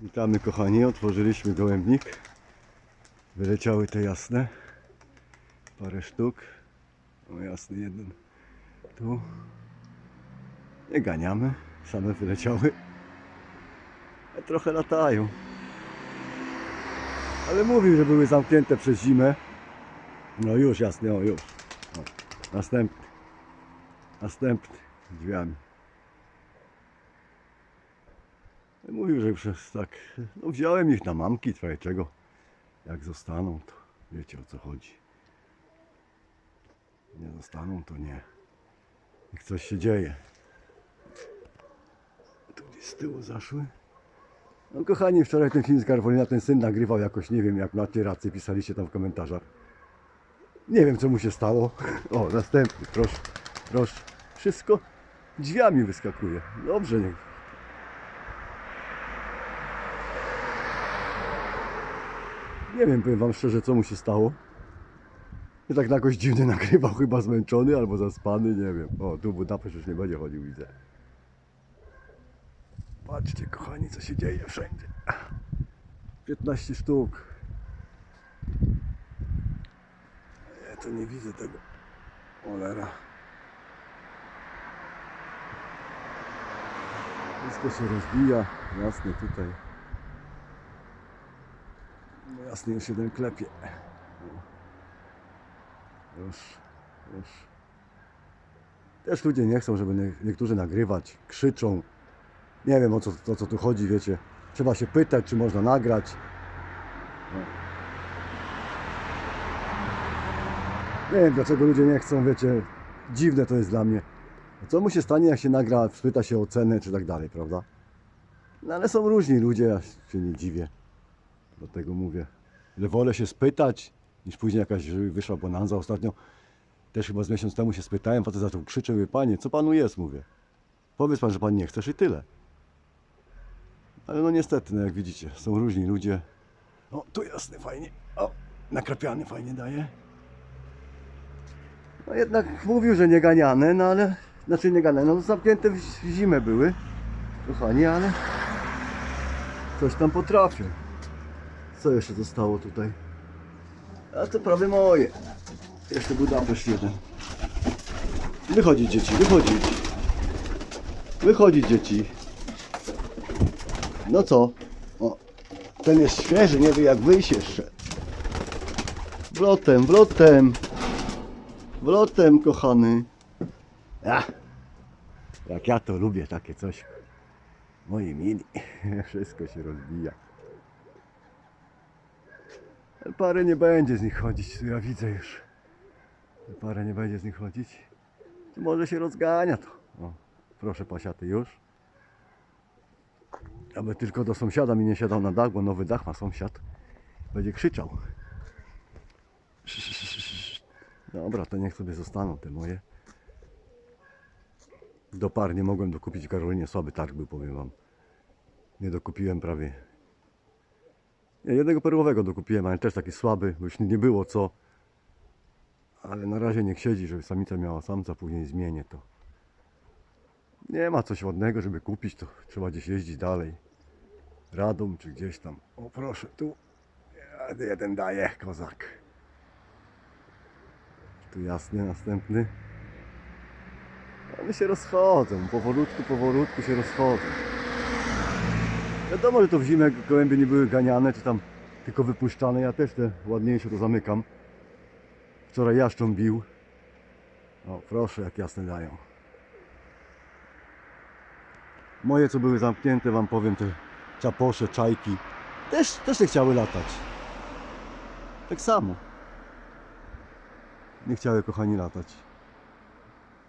Witamy kochani, otworzyliśmy gołębnik. Wyleciały te jasne. Parę sztuk. O jasny jeden. Tu. Nie ganiamy. Same wyleciały. A trochę latają. Ale mówił, że były zamknięte przez zimę. No już jasne, o już. O, następny. Następny. Drzwiami. Mówił, że przez tak. No wziąłem ich na mamki, trochę czego. Jak zostaną, to wiecie o co chodzi. Nie zostaną, to nie. Jak coś się dzieje. Tu gdzieś z tyłu zaszły. No kochani, wczoraj ten film z Garwolina ten syn nagrywał jakoś, nie wiem jak macie rację, pisaliście tam w komentarzach. Nie wiem co mu się stało. O, następny, proszę, proszę. Wszystko drzwiami wyskakuje. Dobrze, niech Nie wiem, powiem wam szczerze, co mu się stało. I tak jakoś dziwny nagrywał, chyba zmęczony albo zaspany, nie wiem. O, tu Budapeszt już nie będzie chodził, widzę. Patrzcie, kochani, co się dzieje wszędzie. 15 sztuk. Ja to nie widzę tego. Olera. Wszystko się rozbija, jasne tutaj. Jasny jeden klepie. Już, już. Też ludzie nie chcą, żeby nie- niektórzy nagrywać, krzyczą. Nie wiem o co, o co tu chodzi, wiecie. Trzeba się pytać, czy można nagrać. No. Nie wiem dlaczego ludzie nie chcą, wiecie. Dziwne to jest dla mnie. Co mu się stanie, jak się nagra, spyta się o cenę, czy tak dalej, prawda? No ale są różni ludzie, ja się nie dziwię. Dlatego mówię, wolę się spytać, niż później jakaś wyszła bonanza. Ostatnio też chyba z miesiąc temu się spytałem, facet zaczął krzyczeć, mówię, panie, co panu jest, mówię. Powiedz pan, że pan nie chcesz i tyle. Ale no niestety, no jak widzicie, są różni ludzie. O, tu jasny, fajnie. O, nakrapiany fajnie daje. No jednak mówił, że nie ganiane, no ale, znaczy nie ganiane, no zamknięte w zimę były, kochani, ale coś tam potrafią. Co jeszcze zostało tutaj? A to prawie moje. Jeszcze Budapeszt jeden. Wychodzić dzieci, wychodzić. Wychodzić dzieci. No co? O, ten jest świeży, nie wie jak wyjść jeszcze. Wlotem, wlotem. Wlotem, kochany. Ja. Jak ja to lubię, takie coś. Moi mili. Wszystko się rozbija. Parę nie będzie z nich chodzić, ja widzę już. Parę nie będzie z nich chodzić. To może się rozgania to. O, proszę pasiaty już. Aby tylko do sąsiada mi nie siadał na dach, bo nowy dach ma sąsiad. Będzie krzyczał. Dobra, to niech sobie zostaną te moje. Do par nie mogłem dokupić w Karolinie, słaby targ był, powiem wam. Nie dokupiłem prawie jednego perłowego dokupiłem, ale też taki słaby, bo już nie było co. Ale na razie niech siedzi, żeby samica miała samca, później zmienię to. Nie ma coś ładnego, żeby kupić, to trzeba gdzieś jeździć dalej. Radom czy gdzieś tam. O proszę, tu jeden daje, kozak. Tu jasny, następny. One się rozchodzą, powolutku, powolutku się rozchodzą. Wiadomo, że to w zimę gołębie nie były ganiane, czy tam tylko wypuszczane. Ja też te ładniejsze to zamykam. Wczoraj jaszczą bił. O, proszę, jak jasne dają. Moje, co były zamknięte, wam powiem, te czaposze, czajki, też, też nie chciały latać. Tak samo. Nie chciały, kochani, latać.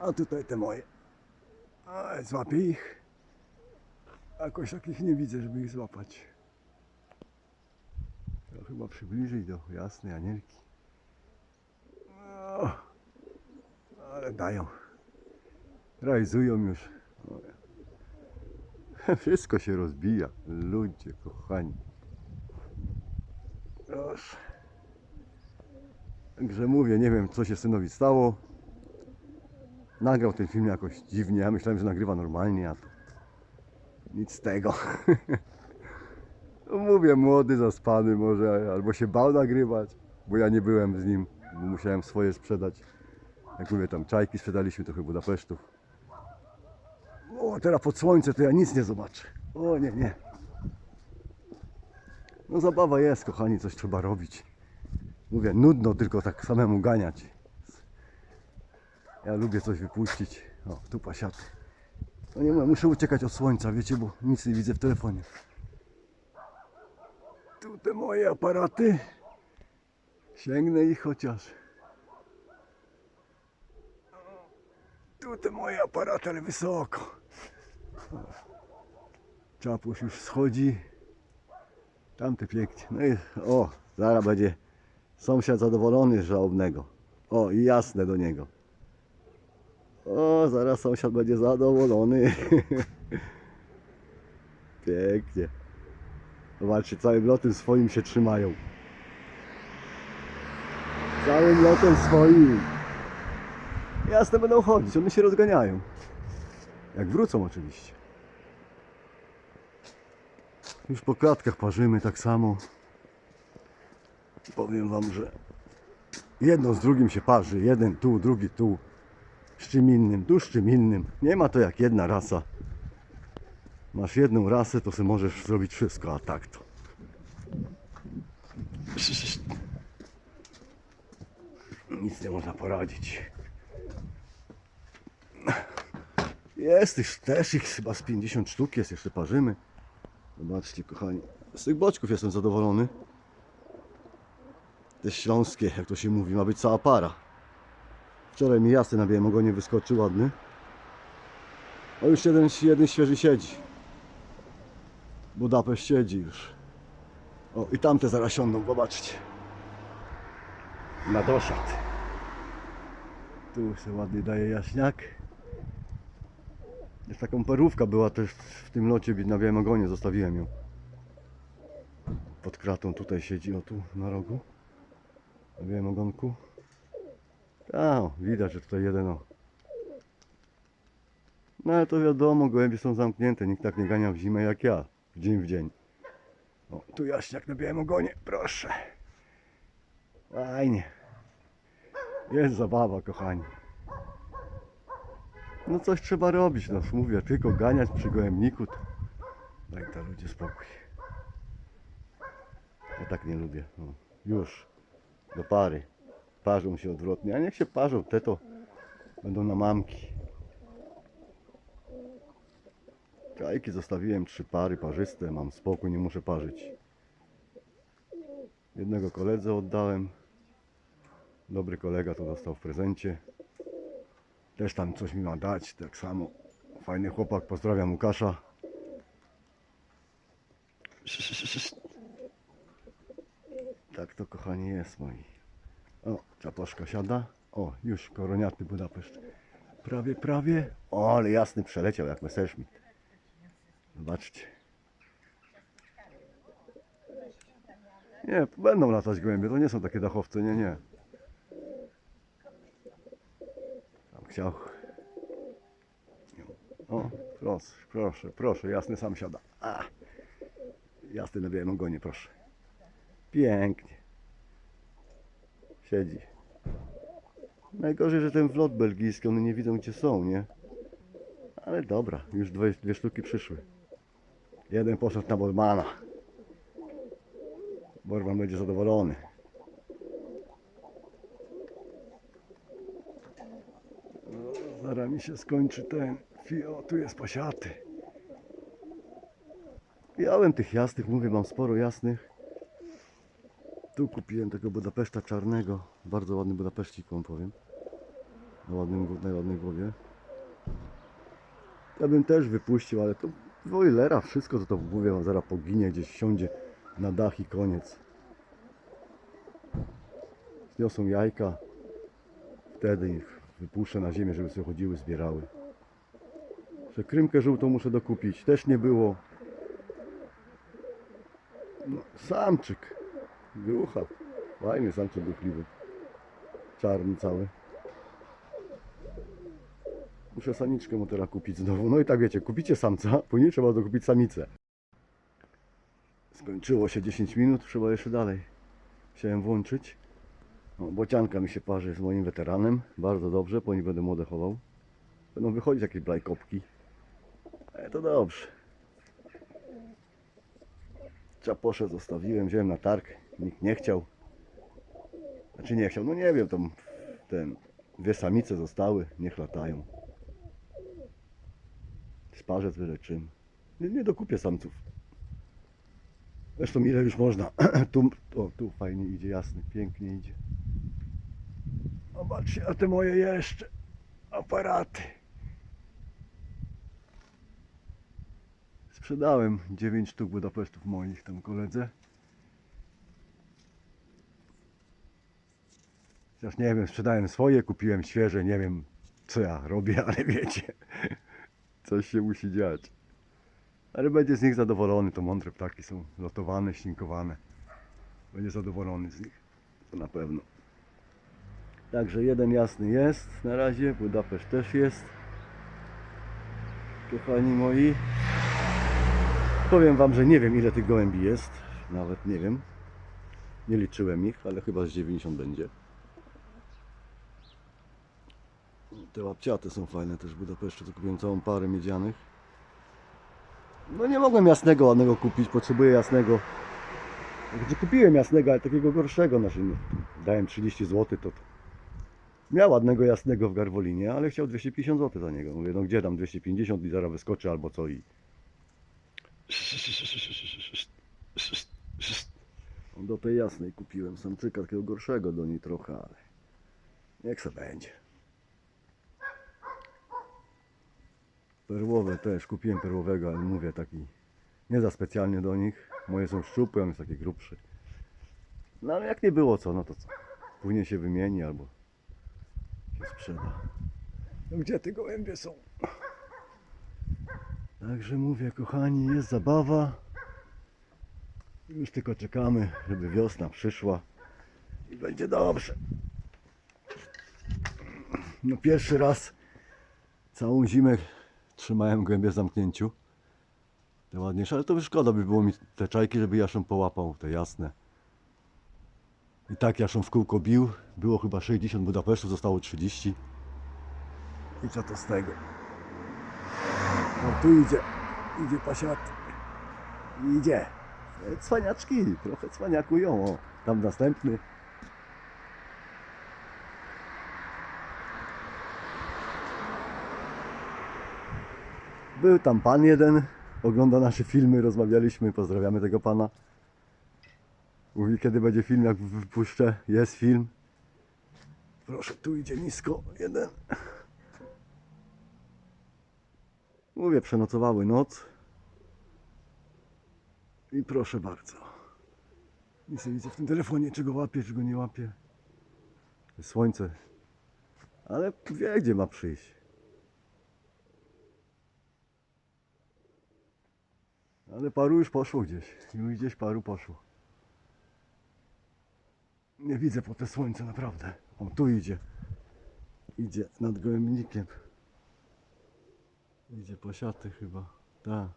A tutaj te moje. Złapię ich. Jakoś takich nie widzę, żeby ich złapać. To chyba przybliżyć do jasnej anielki. O, ale dają. Rajzują już. Wszystko się rozbija. Ludzie kochani. Proszę. Także mówię, nie wiem co się synowi stało. Nagrał ten film jakoś dziwnie. Ja myślałem, że nagrywa normalnie, a to nic z tego. Mówię, młody, zaspany może, albo się bał nagrywać, bo ja nie byłem z nim, bo musiałem swoje sprzedać. Jak mówię, tam czajki sprzedaliśmy trochę Budapesztów. O, teraz pod słońce to ja nic nie zobaczę. O, nie, nie. No zabawa jest, kochani, coś trzeba robić. Mówię, nudno tylko tak samemu ganiać. Ja lubię coś wypuścić. O, tu pasiaty. No nie muszę uciekać od słońca, wiecie, bo nic nie widzę w telefonie. Tu te moje aparaty. Sięgnę ich chociaż. Tu te moje aparaty, ale wysoko. Czapuś już schodzi. Tamte pięknie. No i o, zaraz będzie sąsiad zadowolony z żałobnego. O, i jasne do niego. O, zaraz sąsiad będzie zadowolony. Pięknie. Zobaczcie, całym lotem swoim się trzymają. Całym lotem swoim. Jasne będą chodzić, one się rozganiają. Jak wrócą oczywiście. Już po klatkach parzymy tak samo. Powiem wam, że jedno z drugim się parzy. Jeden tu, drugi tu. Z czym innym, tu z czym innym. Nie ma to jak jedna rasa. Masz jedną rasę, to sobie możesz zrobić wszystko, a tak to. Nic nie można poradzić. Jest ich, też ich chyba z 50 sztuk jest, jeszcze parzymy. Zobaczcie kochani. Z tych boczków jestem zadowolony. Te śląskie, jak to się mówi, ma być cała para. Wczoraj mi jasny na białym ogonie wyskoczył ładny. O już jeden, jeden świeży siedzi. Budapeszt siedzi już. O i tamte zaraz siądą, zobaczcie. Na dosiad. Tu się ładnie daje jaśniak. Jest taką perówka była też w tym locie na białym ogonie, zostawiłem ją. Pod kratą tutaj siedzi, o tu na rogu. Na białym ogonku. A, widać, że tutaj jeden o. No ale to wiadomo, gołębie są zamknięte, nikt tak nie gania w zimę jak ja, w dzień w dzień. O, tu jaśniak na białym ogonie, proszę. Fajnie. Jest zabawa, kochani. No coś trzeba robić, no mówię, tylko ganiać przy gołębniku. To... Daj to ludzie spokój. Ja tak nie lubię. No, już, do pary. Parzą się odwrotnie, a niech się parzą, te to będą na mamki. Czajki zostawiłem trzy pary parzyste, mam spokój, nie muszę parzyć. Jednego koledze oddałem. Dobry kolega to dostał w prezencie. Też tam coś mi ma dać, tak samo. Fajny chłopak, pozdrawiam Łukasza. Tak to kochani jest moi. O, czaposzka siada. O, już koroniaty Budapeszt. Prawie, prawie. O, ale jasny przeleciał jak Messerschmitt. Zobaczcie. Nie, będą latać gołębie, to nie są takie dachowce, nie, nie. Tam chciał. O, proszę, proszę, proszę, jasny sam siada. A, jasny na białym ogonie, proszę. Pięknie. Siedzi. Najgorzej, że ten wlot belgijski, one nie widzą gdzie są, nie? Ale dobra, już dwie, dwie sztuki przyszły. Jeden poszedł na Bormana. Borman będzie zadowolony. No, zaraz mi się skończy ten. O, tu jest pasiaty. Miałem tych jasnych, mówię, mam sporo jasnych. Tu kupiłem tego Budapeszta czarnego. Bardzo ładny Budapeszcik, wam powiem. Na ładnym, na ładnej głowie. Ja bym też wypuścił, ale to Woilera, wszystko to, to mówię wam, zaraz poginie, gdzieś wsiądzie na dach i koniec. Zniosą jajka, wtedy ich wypuszczę na ziemię, żeby sobie chodziły, zbierały. Że krymkę żółtą muszę dokupić, też nie było. No, samczyk, grucha, fajny samczyk buchliwy, czarny cały. Muszę samiczkę mu teraz kupić znowu. No i tak wiecie, kupicie samca, później trzeba dokupić samicę. Skończyło się 10 minut, trzeba jeszcze dalej. Chciałem włączyć. No, bocianka mi się parzy z moim weteranem. Bardzo dobrze, po nich będę młode chował. Będą wychodzić jakieś blajkopki. Ale to dobrze. Czaposze zostawiłem, wziąłem na targ. Nikt nie chciał. Znaczy nie chciał, no nie wiem, tam ten, dwie samice zostały, niech latają. Sparzec wyleczymy. Nie, nie dokupię samców. Zresztą ile już można. tu, o, tu fajnie idzie, jasny, pięknie idzie. Zobaczcie, a te moje jeszcze aparaty. Sprzedałem 9 sztuk Budapesztów moich tam koledze. Chociaż nie wiem, sprzedałem swoje, kupiłem świeże, nie wiem co ja robię, ale wiecie, coś się musi dziać. Ale będzie z nich zadowolony, to mądre ptaki są lotowane, ścinkowane. Będzie zadowolony z nich, to na pewno. Także jeden jasny jest na razie, Budapeszt też jest. Kochani moi, powiem wam, że nie wiem ile tych gołębi jest, nawet nie wiem. Nie liczyłem ich, ale chyba z 90 będzie. Te łapciate są fajne też w Budapeszcie, to kupiłem całą parę miedzianych. No nie mogłem jasnego ładnego kupić, potrzebuję jasnego. Znaczy kupiłem jasnego, ale takiego gorszego, znaczy no, dałem 30 zł, to, miał ładnego jasnego w Garwolinie, ale chciał 250 zł za niego. Mówię, no gdzie tam 250 i zaraz wyskoczy albo co i... Do tej jasnej kupiłem samczyka takiego gorszego do niej trochę, ale niech se będzie. Perłowe też, kupiłem perłowego, ale mówię taki nie za specjalnie do nich. Moje są szczupłe, on jest taki grubszy. No ale jak nie było co, no to co? Później się wymieni albo się sprzeda. No gdzie te gołębie są? Także mówię, kochani, jest zabawa. Już tylko czekamy, żeby wiosna przyszła i będzie dobrze. No pierwszy raz całą zimę trzymałem gołębie w zamknięciu. Te ładniejsze, ale to już szkoda by było mi te czajki, żeby Jaszą połapał, te jasne. I tak Jaszą w kółko bił. Było chyba 60 Budapesztów, zostało 30. I co to z tego? No tu idzie, idzie pasiat. Idzie. Cwaniaczki, trochę cwaniakują. O, tam następny. Był tam pan jeden, ogląda nasze filmy, rozmawialiśmy, pozdrawiamy tego pana. Mówi, kiedy będzie film, jak wypuszczę, jest film. Proszę, tu idzie nisko, jeden. Mówię, przenocowały noc. I proszę bardzo. Nie widzę w tym telefonie, czy go łapie, czy go nie łapie. Słońce. Ale wie, gdzie ma przyjść. Ale paru już poszło gdzieś. Już gdzieś paru poszło. Nie widzę po te słońce naprawdę. O, tu idzie. Idzie nad gołębnikiem. Idzie posiaty chyba. Tak.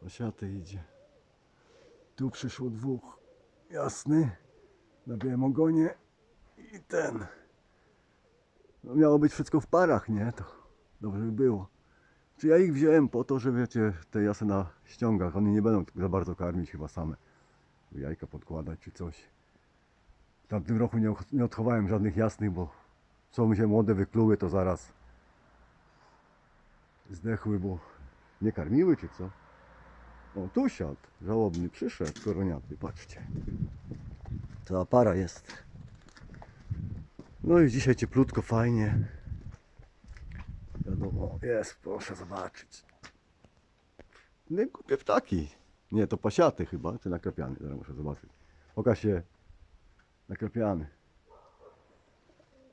Posiaty idzie. Tu przyszło dwóch. Jasny. Na białym ogonie. I ten. No miało być wszystko w parach, nie? To dobrze by było. Czy ja ich wziąłem po to, że wiecie, te jasy na ściągach, one nie będą za bardzo karmić chyba same. Jajka podkładać czy coś. W tamtym roku nie, odchowałem żadnych jasnych, bo co mi się młode wykluły, to zaraz zdechły, bo nie karmiły czy co. O, tu siadł, żałobny, przyszedł, koroniaty, patrzcie. To para jest. No i dzisiaj cieplutko, fajnie. Wiadomo, jest, proszę zobaczyć. Nie kupię ptaki. Nie, to pasiaty chyba, czy nakrapiany, zaraz muszę zobaczyć. Pokaż się nakrapiany.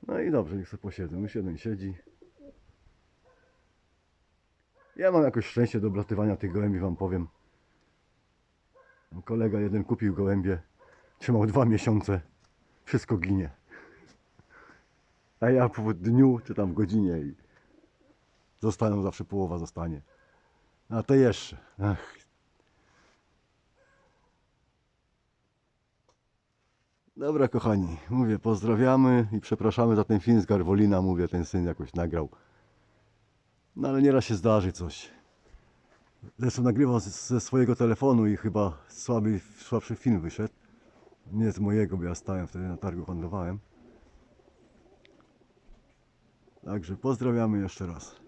No i dobrze, niech sobie posiedzę. Już jeden siedzi. Ja mam jakoś szczęście do oblatywania tych gołębi, wam powiem. No, Kolega jeden kupił gołębie, trzymał dwa miesiące, wszystko ginie. A ja po dniu, czy tam w godzinie Zostaną zawsze, połowa zostanie. A to jeszcze. Ach. Dobra, kochani, mówię, pozdrawiamy i przepraszamy za ten film z Garwolina, mówię, ten syn jakoś nagrał. No ale nieraz się zdarzy coś. Zresztą nagrywał ze swojego telefonu i chyba słaby, słabszy film wyszedł. Nie z mojego, bo ja stałem wtedy na targu, handlowałem. Także pozdrawiamy jeszcze raz.